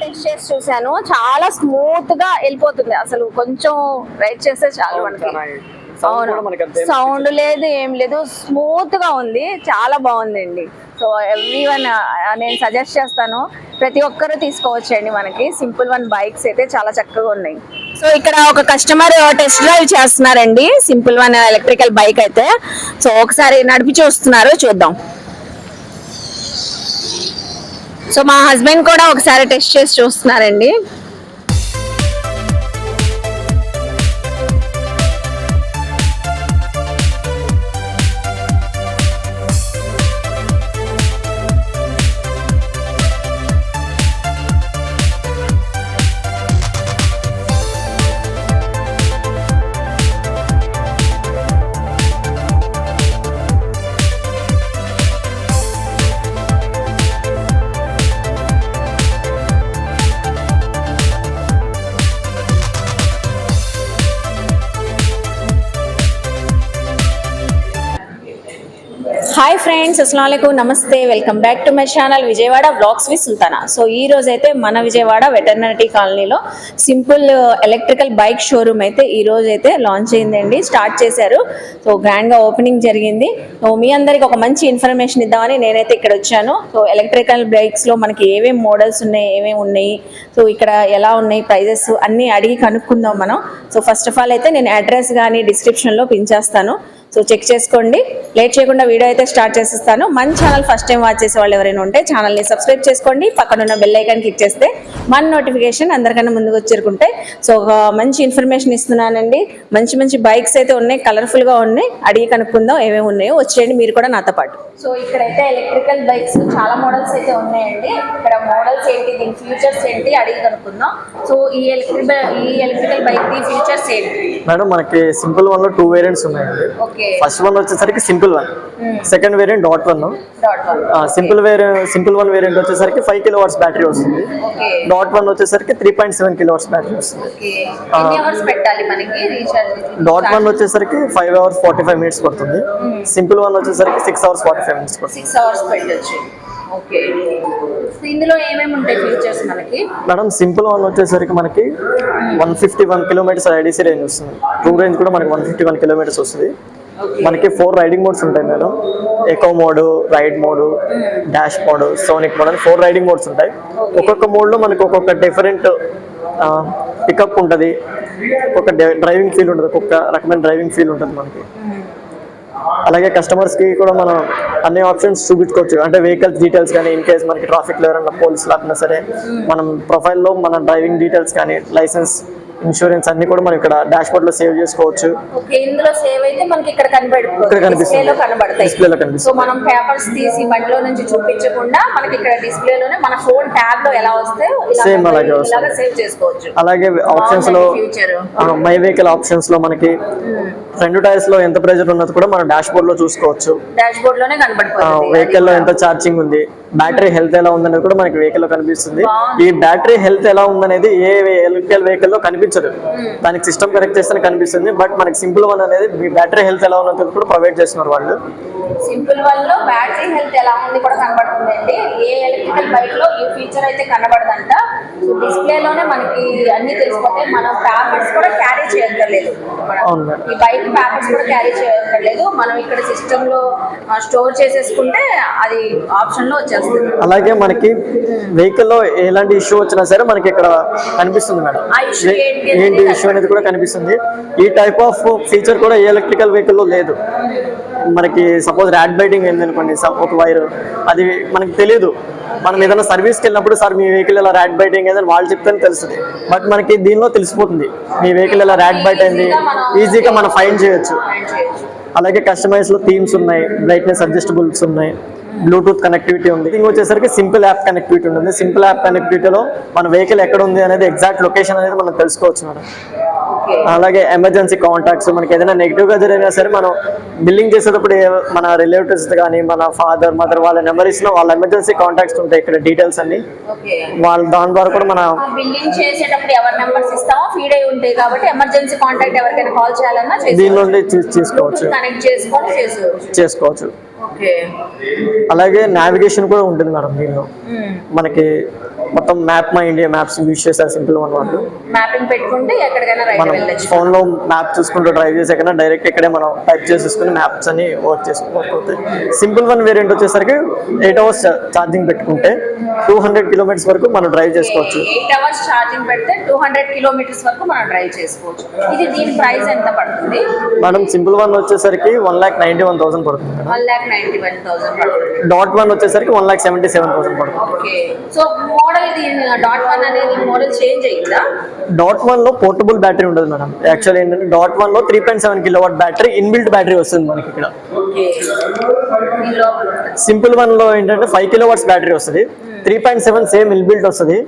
Test చేసి చూసాను చాలా స్మూత్గా వెళ్ళిపోతుంది. అసలు కొంచెం రైడ్ చేస్తే చాలు మనకి. అవును. సౌండ్ లేదు ఏం లేదు. స్మూత్గా ఉంది. చాలా బాగుందండి. సో ఎవ్రీ వన్ నేను సజెస్ట్ చేస్తాను. ప్రతి ఒక్కరూ తీసుకోవచ్చండి మనకి. సింపుల్ వన్ బైక్స్ అయితే చాలా చక్కగా ఉన్నాయి. సో ఇక్కడ ఒక కస్టమర్ టెస్ట్ డ్రైవ్ చేస్తున్నారండి. సింపుల్ వన్ ఎలక్ట్రికల్ బైక్ అయితే. సో ఒకసారి నడిపి చూస్తున్నారు చూద్దాం. సో మా హస్బెండ్ కూడా ఒకసారి టెస్ట్ చేసి చూస్తున్నారండి. ఫ్రెండ్స్ అస్సలం నమస్తే welcome back to my channel Vijayawada blogs V Sultana. So ఈ రోజు అయితే మన విజయవాడ వెటర్నరీ కాలనీలో simple uh, electrical bike showroom అయితే ఈ రోజు అయితే లాంచ్ అయిందండి. స్టార్ట్ చేశారు. సో గ్రాండ్గా ఓపెనింగ్ జరిగింది. సో మీ అందరికి ఒక మంచి ఇన్ఫర్మేషన్ ఇద్దామని నేనైతే ఇక్కడ వచ్చాను. సో ఎలక్ట్రికల్ బైక్స్లో మనకి ఏమేమి మోడల్స్ ఉన్నాయి ఏమేమి ఉన్నాయి సో ఇక్కడ ఎలా ఉన్నాయి ప్రైజెస్ అన్నీ అడిగి కనుక్కుందాం మనం. సో ఫస్ట్ ఆఫ్ ఆల్ అయితే నేను అడ్రస్ కానీ డిస్క్రిప్షన్లో పించేస్తాను సో చెక్ చేసుకోండి. లేట్ చేయకుండా వీడియో అయితే స్టార్ట్ చేసేస్తాను. మన ఛానల్ ఫస్ట్ టైం వాచ్ చేసే వాళ్ళు ఎవరైనా ఉంటే ఛానల్ని సబ్స్క్రైబ్ చేసుకోండి. పక్కనున్న బెల్ ఐకాన్ క్లిక్ చేస్తే మన నోటిఫికేషన్ అందరికన్నా ముందుకు వచ్చేరుకుంటాయి సో ఒక మంచి ఇన్ఫర్మేషన్ ఇస్తున్నానండి. మంచి మంచి బైక్స్ అయితే ఉన్నాయి కలర్ఫుల్గా ఉన్నాయి. అడిగి కనుక్కుందాం ఏమేమి ఉన్నాయో. వచ్చేయండి మీరు కూడా నాతో పాటు. సో ఇక్కడైతే ఎలక్ట్రికల్ బైక్స్ చాలా మోడల్స్ అయితే ఉన్నాయండి. ఇక్కడ మోడల్స్ ఏంటి దీని ఫ్యూచర్స్ ఏంటి అడిగి కనుక్కుందాం. సో ఈ ఎలక్ట్రికల్ ఈ ఎలక్ట్రికల్ బైక్ ది ఫ్యూచర్స్ ఏంటి? మేడం మనకి సింపుల్ వన్లో టూ వేరియంట్స్ ఉన్నాయండి. ఓకే. ఫస్ట్ వన్ వచ్చేసరికి Simple One. Second variant Dot One Dot One Simple variant Simple One variant వచ్చేసరికి ఫైవ్ కిలో వాట్స్ బ్యాటరీ వస్తుంది. Okay Dot one వచ్చేసరికి three point seven kilowatts battery వస్తుంది dot one వచ్చేసరికి five hours forty five minutes పడుతుంది simple one వచ్చేసరికి six hours forty five minutes పడుతుంది. Six hours పెట్టచ్చు. Okay. So ఇందులో ఏమేమి ఉంటాయి ఫీచర్స్ మనకి? మేడం సింపుల్ వన్ వచ్చేసరికి మనకి one fifty one kilometres IDC range వస్తుంది. టూ రేంజ్ కూడా మనకి వన్ ఫిఫ్టీ వన్ కిలోమీటర్స్ వస్తుంది. మనకి ఫోర్ రైడింగ్ మోడ్స్ ఉంటాయి madam. Eco mode ride mode dash mode sonic mode అని ఫోర్ రైడింగ్ మోడ్స్ ఉంటాయి. ఒక్కొక్క మోడ్లో మనకి ఒక్కొక్క డిఫరెంట్ పికప్ ఉంటుంది. ఒక్కొక్క డ్రైవింగ్ ఫీల్ ఉంటుంది. ఒక్కొక్క రకమైన డ్రైవింగ్ ఫీల్ ఉంటుంది మనకి. అలాగే కస్టమర్స్కి కూడా మనం అన్ని ఆప్షన్స్ చూపించుకోవచ్చు. అంటే వెహికల్స్ డీటెయిల్స్ కానీ ఇన్ కేస్ మనకి ట్రాఫిక్లో ఎవరైనా పోలీస్ లాపినా సరే మనం ప్రొఫైల్లో మన డ్రైవింగ్ డీటెయిల్స్ కానీ లైసెన్స్ ఇన్సూరెన్స్ అన్ని కూడా మనం ఇక్కడ డాష్ బోర్డ్లో సేవ్ చేసుకోవచ్చు ఇందులో సేవ్ అయితే మనకి ఇక్కడ డిస్ప్లేలో సో మనం పేపర్స్ తీసి బండిలో నుంచి చూపించకుండా మనకి ఇక్కడ డిస్ప్లేలోనే మన ఫోన్ ట్యాబ్లో ఎలా వస్తే Same అలాగే. సేవ్ చేసుకోవచ్చు. అలాగే ఆప్షన్స్లో మై వెహికల్ ఆప్షన్స్లో మనకి రెండు టైర్స్లో ఎంత ప్రెజర్ ఉన్నది కూడా మనం డాష్ బోర్డ్లో చూసుకోవచ్చు. డాష్ బోర్డ్లోనే కనబడిపోతుంది. వెహికల్లో ఎంత ఛార్జింగ్ ఉంది. బ్యాటరీ హెల్త్ ఎలా ఉందనేది కూడా మనకి వెహికల్లో కనిపిస్తుంది. ఈ బ్యాటరీ హెల్త్ ఎలా ఉందనేది ఏ ఎలక్ట్రికల్ వెహికల్లో కనిపించదు. దానికి సిస్టమ్ కనెక్ట్ చేస్తే కనిపిస్తుంది. బట్ మనకి సింపుల్ వన్ అనేది మీ బ్యాటరీ హెల్త్ ఎలా ఉన్నది కూడా ప్రొవైడ్ చేస్తున్నారు వాళ్ళు. సింపుల్ వన్లో బ్యాటరీ హెల్త్ ఎలా ఉంది కూడా కనబడుతుందండి. ఏ ఎలక్ట్రికల్ బైక్లో ఈ ఫీచర్ అయితే కనబడదంట. సో డిస్ప్లే లోనే మనకి అన్ని తెలిసిపోతాయి. మనం పేపర్స్ కూడా క్యారీ చేయక్కర్లేదు. ఈ బైక్ పేపర్స్ కూడా క్యారీ చేయక్కర్లేదు. మనం ఇక్కడ సిస్టమ్లో స్టోర్ చేసేసుకుంటే అది ఆప్షన్లో వచ్చేస్తుంది. అలాగే మనకి వెహికల్లో ఎలాంటి ఇష్యూ వచ్చినా సరే మనకి ఇక్కడ కనిపిస్తుంది మేడం. ఏంటి ఇష్యూ అనేది కూడా కనిపిస్తుంది. ఈ టైప్ ఆఫ్ ఫీచర్ కూడా ఏ ఎలక్ట్రికల్ వెహికల్లో లేదు. మనకి సపోజ్ ర్యాడ్ బైటింగ్ అయింది అనుకోండి స- ఒక వైర్ అది మనకి తెలియదు మనం ఏదైనా సర్వీస్కి వెళ్ళినప్పుడు సార్ మీ వెహికల్ ఇలా ర్యాడ్ బైటింగ్ అయిందని వాళ్ళు చెప్తేనే తెలుస్తుంది. బట్ మనకి దీనిలో తెలిసిపోతుంది. మీ వెహికల్ ఇలా ర్యాడ్ బైట్ అయింది. ఈజీగా మనం ఫైన్ చేయొచ్చు. అలాగే కస్టమైజ్లో థీమ్స్ ఉన్నాయి. బ్రైట్నెస్ అడ్జస్టబుల్స్ ఉన్నాయి. బ్లూటూత్ కనెక్టివిటీ ఉంది. ఇంక వచ్చేసరికి సింపుల్ యాప్ కనెక్టివిటీ ఉంటుంది. సింపుల్ యాప్ కనెక్టివిటీలో మన వెహికల్ ఎక్కడ ఉంది అనేది ఎగ్జాక్ట్ లొకేషన్ అనేది మనం తెలుసుకోవచ్చు మేడం అలాగే ఎమర్జెన్సీ కాంటాక్ట్స్ మనకి ఏదైనా నెగిటివ్గా జరిగినా సరే మనం బిల్లింగ్ చేసేటప్పుడు మన రిలేటివ్స్ కానీ మన ఫాదర్ మదర్ వాళ్ళ నెంబర్ ఇచ్చిన వాళ్ళ ఎమర్జెన్సీ కాంటాక్ట్స్ ఉంటాయి ఇక్కడ డీటెయిల్స్ అన్ని. వాళ్ళ దాని ద్వారా కూడా మన బిల్లింగ్ చేసేటప్పుడు ఎవరి నెంబర్స్ ఇస్తామో ఫీడ్ అయి ఉంటాయి కాబట్టి ఎమర్జెన్సీ కాంటాక్ట్ ఎవరికైనా కాల్ చేయాలన్నా చేసుకోవచ్చు. కనెక్ట్ చేసుకొని చేసుకోవచ్చు. అలాగే నావిగేషన్ కూడా ఉంటుంది మేడం దీనిలో. మనకి మొత్తం మ్యాప్ మా ఇండియా మ్యాప్స్ యూజ్ చేస్తారు సింపుల్ వన్ వాళ్ళు. మ్యాపింగ్ పెట్టుకుంటే ఎక్కడికైనా మనం ఫోన్లో మ్యాప్ చూసుకుంటూ డ్రైవ్ చేసే కన్నా డైరెక్ట్ ఇక్కడే మనం టైప్ చేసేసుకుని మ్యాప్స్ అని వర్క్ అవుతాయి. సింపుల్ వన్ వేరియంట్ వచ్చేసరికి ఎయిట్ అవర్స్ ఛార్జింగ్ పెట్టుకుంటే టూ హండ్రెడ్ కిలోమీటర్స్ వరకు మనం డ్రైవ్ చేసుకోవచ్చు. ఎయిట్ అవర్స్ ఛార్జింగ్ పెడితే టూ హండ్రెడ్ కిలోమీటర్స్ వరకు మనం డ్రైవ్ చేసుకోవచ్చు. ఇది దీని ప్రైస్ ఎంత పడుతుంది? మేడం సింపుల్ వన్ వచ్చేసరికి one lakh ninety one thousand పడుతుంది one lakh ninety one thousand Dot One వచ్చేసరికి one lakh seventy seven thousand పడుతుంది సో మోడల్ డాట్ వన్ అనేది మోడల్ చేంజ్ అయ్యిందా డాట్ వన్లో పోర్టబుల్ బ్యాటరీ ఉండదు మేడం యాక్చువల్ ఏంటంటే Dot వన్లో three point seven kilowatt battery inbuilt battery వస్తుంది మనకి ఇక్కడ. సింపుల్ వన్లో ఏంటంటే ఫైవ్ కిలో వాట్స్ బ్యాటరీ వస్తుంది three point seven same inbuilt వస్తుంది.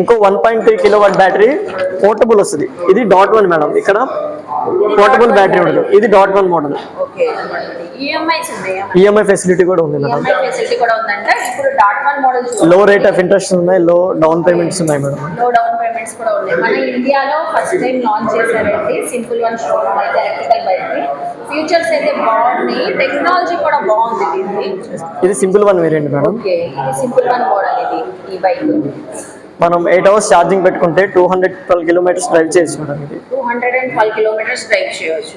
ఇంకో one point three kilowatt battery portable వస్తుంది. ఇది డాట్ వన్ మేడం ఇక్కడ పోర్టబుల్ బ్యాటరీ ఉండదు ఇది Dot One model EMI facility కూడా ఉంది madam low rate of interest ఉన్నాయి లో డౌన్ పేమెంట్స్ ఉన్నాయి మేడం లో డౌన్ పేమెంట్స్ కూడా ఉన్నాయి. మన ఇండియాలో ఫస్ట్ టైం లాంచ్ చేశారండి. సింపుల్ వన్ షోరూమ్ అయితే ఎలక్ట్రికల్ బైక్ ఫీచర్స్ అయితే బాగున్నాయి. టెక్నాలజీ కూడా బాగుంది ఇది Simple One variant madam okay ఇది సింపుల్ వన్ మోడల్ ఇది ఈ బైక్ మనం ఎయిట్ అవర్స్ ఛార్జింగ్ పెట్టుకుంటే two hundred twelve kilometres drive చేయొచ్చు మేడం ఇది. Two hundred and twelve kilometres drive చేయవచ్చు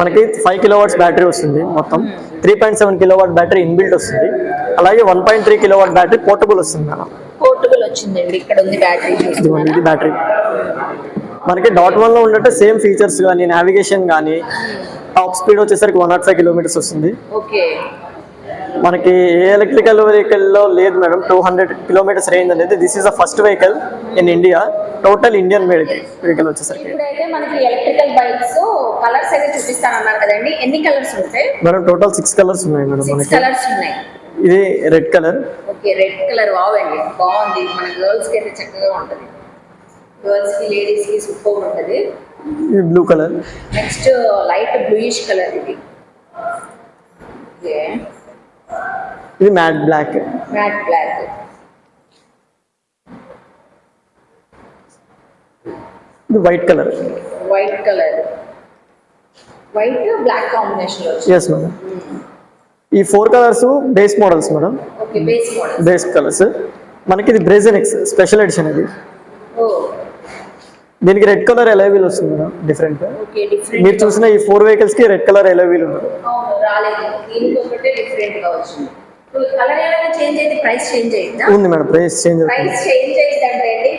మనకి ఫైవ్ కిలో వాట్స్ బ్యాటరీ వస్తుంది మొత్తం. Three point seven kilowatt battery inbuilt వస్తుంది. అలాగే one point three kilowatt battery portable వస్తుంది మేడం పోర్టబుల్ వచ్చిందండి ఇక్కడ ఉంది ఇది బ్యాటరీ మనకి డాట్ వన్లో ఉన్నట్టు సేమ్ ఫీచర్స్ కానీ నావిగేషన్ కానీ టాప్ స్పీడ్ వచ్చేసరికి వన్ నాట్ ఫైవ్ కిలోమీటర్స్ వస్తుంది. ఓకే. మనకి ఏ ఎలక్ట్రికల్ వెహికల్లో లేదు madam two hundred kilometres range అనేది this is the first vehicle in India total Indian made vehicle వచ్చేసరికి. ఇప్పుడైతే మనకి ఎలక్ట్రికల్ బైక్స్ కలర్స్ అయితే చూపిస్తానన్నారు కదండి. ఎన్ని కలర్స్ ఉంటాయి? మేడం టోటల్ సిక్స్ కలర్స్ ఉన్నాయి మేడం మనకి. కలర్స్ ఉన్నాయి. ఇది red colour okay red colour బాగుంది. మన గర్ల్స్కి అయితే చక్కగా ఉంటుంది. గర్ల్స్కి లేడీస్కి సూపర్ ఉంటుంది. ఇది blue colour next light bluish colour ఇది. ఓకే ఇది మ్యాట్ బ్లాక్. Matte black. ఇది white colour. White colour. White black combination yes madam ఈ four colours base models madam okay base colours. మనకి ఇది బ్రేజన్ ఎక్స్ స్పెషల్ ఎడిషన్ ఇది. ఓ. దీనికి red colour alloy wheel వస్తుంది మేడం? డిఫరెంట్ మీరు చూసిన ఈ ఫోర్ వెహికల్స్కి రెడ్ కలర్ ఎలైవీల్ ఉంది ఉంది madam price change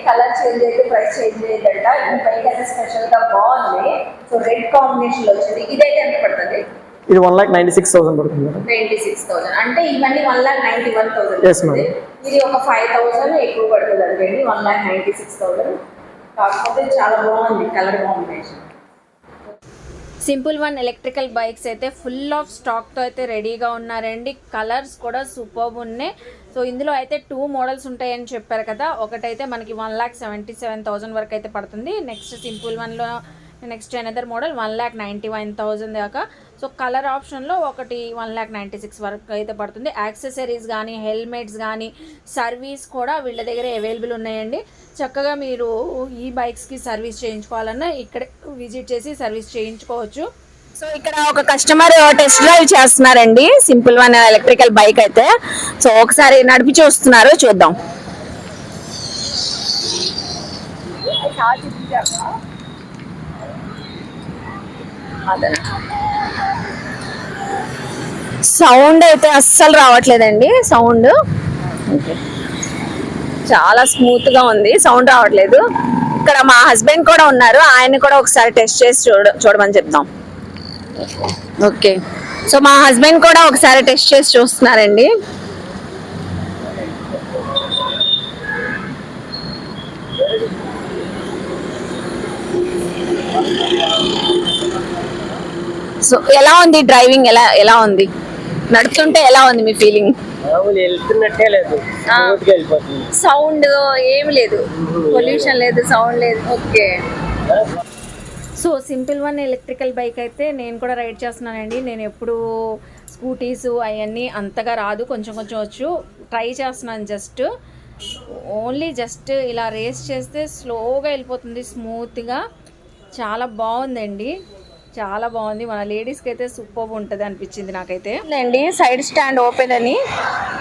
colour change అయితే ప్రైస్ చేంజ్ అయ్యిందంట ఈ బైక్ అయితే స్పెషల్గా బాగుంది. సో రెడ్ కాంబినేషన్లో వచ్చింది. ఇదైతే ఎంత పడుతుంది? ఇది one lakh ninety six thousand పడుతుంది నైన్టీ సిక్స్ థౌసండ్ అంటే ఇవన్నీ one lakh ninety one thousand. ఇది ఒక ఫైవ్ థౌసండ్ ఎక్కువ పడుతుంది అండి one lakh ninety six thousand కాకపోతే చాలా బాగుంది colour combination. Simple One electrical bikes అయితే ఫుల్ ఆఫ్ స్టాక్తో అయితే రెడీగా ఉన్నారండి. కలర్స్ కూడా సూపర్ ఉన్నాయి. సో ఇందులో అయితే టూ మోడల్స్ ఉంటాయని చెప్పారు కదా. ఒకటైతే మనకి one lakh seventy seven thousand వరకు అయితే పడుతుంది. నెక్స్ట్ సింపుల్ వన్లో next another model one lakh ninety one thousand దాకా. సో కలర్ ఆప్షన్లో ఒకటి వన్ ల్యాక్ నైంటీ సిక్స్ వరకు అయితే పడుతుంది. యాక్సెసరీస్ కానీ హెల్మెట్స్ కానీ సర్వీస్ కూడా వీళ్ళ దగ్గర అవైలబుల్ ఉన్నాయండి. చక్కగా మీరు ఈ బైక్స్కి సర్వీస్ చేయించుకోవాలన్నా ఇక్కడ విజిట్ చేసి సర్వీస్ చేయించుకోవచ్చు. సో ఇక్కడ ఒక కస్టమర్ టెస్ట్ డ్రైవ్ చేస్తున్నారండి. సింపుల్ వన్ ఎలక్ట్రికల్ బైక్ అయితే. సో ఒకసారి నడిపి చూస్తున్నారు చూద్దాం. సౌండ్ అయితే అస్సలు రావట్లేదండి సౌండ్. చాలా స్మూత్గా ఉంది సౌండ్ రావట్లేదు. ఇక్కడ మా హస్బెండ్ కూడా ఉన్నారు ఆయన కూడా ఒకసారి టెస్ట్ చేసి చూడ చూడమని చెప్తాం ఓకే. సో మా హస్బెండ్ కూడా ఒకసారి టెస్ట్ చేసి చూస్తున్నారండి. సో ఎలా ఉంది డ్రైవింగ్ ఎలా ఎలా ఉంది? నడుస్తుంటే ఎలా ఉంది మీ ఫీలింగ్ సౌండ్ ఏమి లేదు. పొల్యూషన్ లేదు. సౌండ్ లేదు okay so Simple One electrical bike అయితే నేను కూడా రైడ్ చేస్తున్నానండి. నేను ఎప్పుడు స్కూటీస్ అవన్నీ అంతగా రాదు. కొంచెం కొంచెం వచ్చు. ట్రై చేస్తున్నాను జస్ట్ ఓన్లీ జస్ట్ ఇలా రేస్ చేస్తే స్లోగా వెళ్ళిపోతుంది స్మూత్గా చాలా బాగుందండి. చాలా బాగుంది. మన లేడీస్కి అయితే సూపర్ ఉంటుంది అనిపించింది నాకైతే. అండి సైడ్ స్టాండ్ ఓపెన్ అని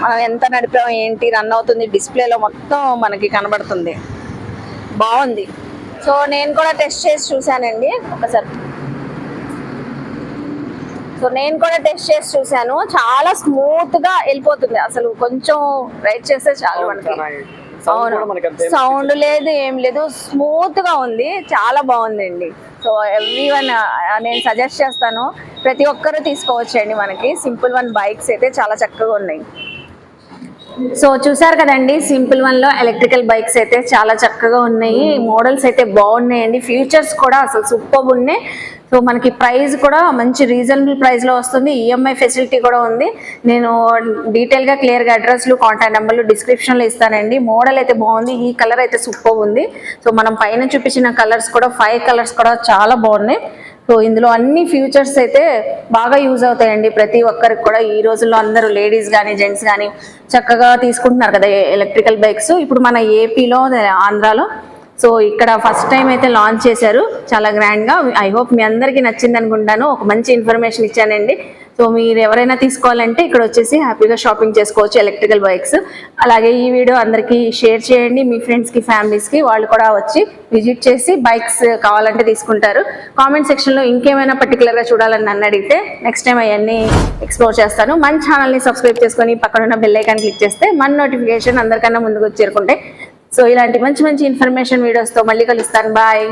మనం ఎంత నడిపాం ఏంటి రన్ అవుతుంది డిస్ప్లేలో మొత్తం మనకి కనబడుతుంది. బాగుంది. సో నేను కూడా టెస్ట్ చేసి చూశానండి ఒకసారి. సో నేను కూడా టెస్ట్ చేసి చూశాను. చాలా స్మూత్గా వెళ్ళిపోతుంది. అసలు కొంచెం రైడ్ చేస్తే చాలు మనకి. సౌండ్ లేదు ఏం లేదు. స్మూత్గా ఉంది. చాలా బాగుందండి. So every one uh, uh, నేను సజెస్ట్ చేస్తాను. ప్రతి ఒక్కరూ తీసుకోవచ్చండి మనకి. సింపుల్ వన్ బైక్స్ అయితే చాలా చక్కగా ఉన్నాయి. సో చూసారు కదండి సింపుల్ వన్లో ఎలక్ట్రికల్ బైక్స్ అయితే చాలా చక్కగా ఉన్నాయి. మోడల్స్ అయితే బాగున్నాయండి. ఫీచర్స్ కూడా అసలు సూపర్ ఉన్నాయి. సో మనకి ప్రైస్ కూడా మంచి రీజనబుల్ ప్రైస్లో వస్తుంది ఈఎంఐ ఫెసిలిటీ కూడా ఉంది. నేను డీటెయిల్గా క్లియర్గా అడ్రస్లు కాంటాక్ట్ నెంబర్లు డిస్క్రిప్షన్లో ఇస్తానండి. మోడల్ అయితే బాగుంది. ఈ కలర్ అయితే సూపర్ ఉంది. సో మనం పైన చూపించిన కలర్స్ కూడా ఫైవ్ కలర్స్ కూడా చాలా బాగున్నాయి. సో ఇందులో అన్ని ఫ్యూచర్స్ అయితే బాగా యూజ్ అవుతాయండి. ప్రతి ఒక్కరికి కూడా ఈ రోజుల్లో అందరూ లేడీస్ కానీ జెంట్స్ కానీ చక్కగా తీసుకుంటున్నారు కదా ఎలక్ట్రికల్ బైక్స్. ఇప్పుడు మన ఏపీలో ఆంధ్రాలో. సో ఇక్కడ ఫస్ట్ టైం అయితే లాంచ్ చేశారు. చాలా గ్రాండ్గా. ఐ హోప్ మీ అందరికీ నచ్చింది అనుకుంటాను ఒక మంచి ఇన్ఫర్మేషన్ ఇచ్చానండి. సో మీరు ఎవరైనా తీసుకోవాలంటే ఇక్కడ వచ్చేసి హ్యాపీగా షాపింగ్ చేసుకోవచ్చు ఎలక్ట్రికల్ బైక్స్. అలాగే ఈ వీడియో అందరికీ షేర్ చేయండి. మీ ఫ్రెండ్స్కి ఫ్యామిలీస్కి వాళ్ళు కూడా వచ్చి విజిట్ చేసి బైక్స్ కావాలంటే తీసుకుంటారు. కామెంట్ సెక్షన్లో ఇంకేమైనా పర్టికులర్గా చూడాలని నన్ను అడిగితే నెక్స్ట్ టైం అవన్నీ ఎక్స్ప్లోర్ చేస్తాను. మన ఛానల్ని సబ్స్క్రైబ్ చేసుకొని పక్కనున్న బెల్ ఐకాన్ క్లిక్ చేస్తే మన నోటిఫికేషన్ అందరికన్నా ముందుకు వచ్చి చేరుకుంటే సో ఇలాంటి మంచి మంచి ఇన్ఫర్మేషన్ వీడియోస్తో మళ్ళీ కలుస్తాను. బాయ్.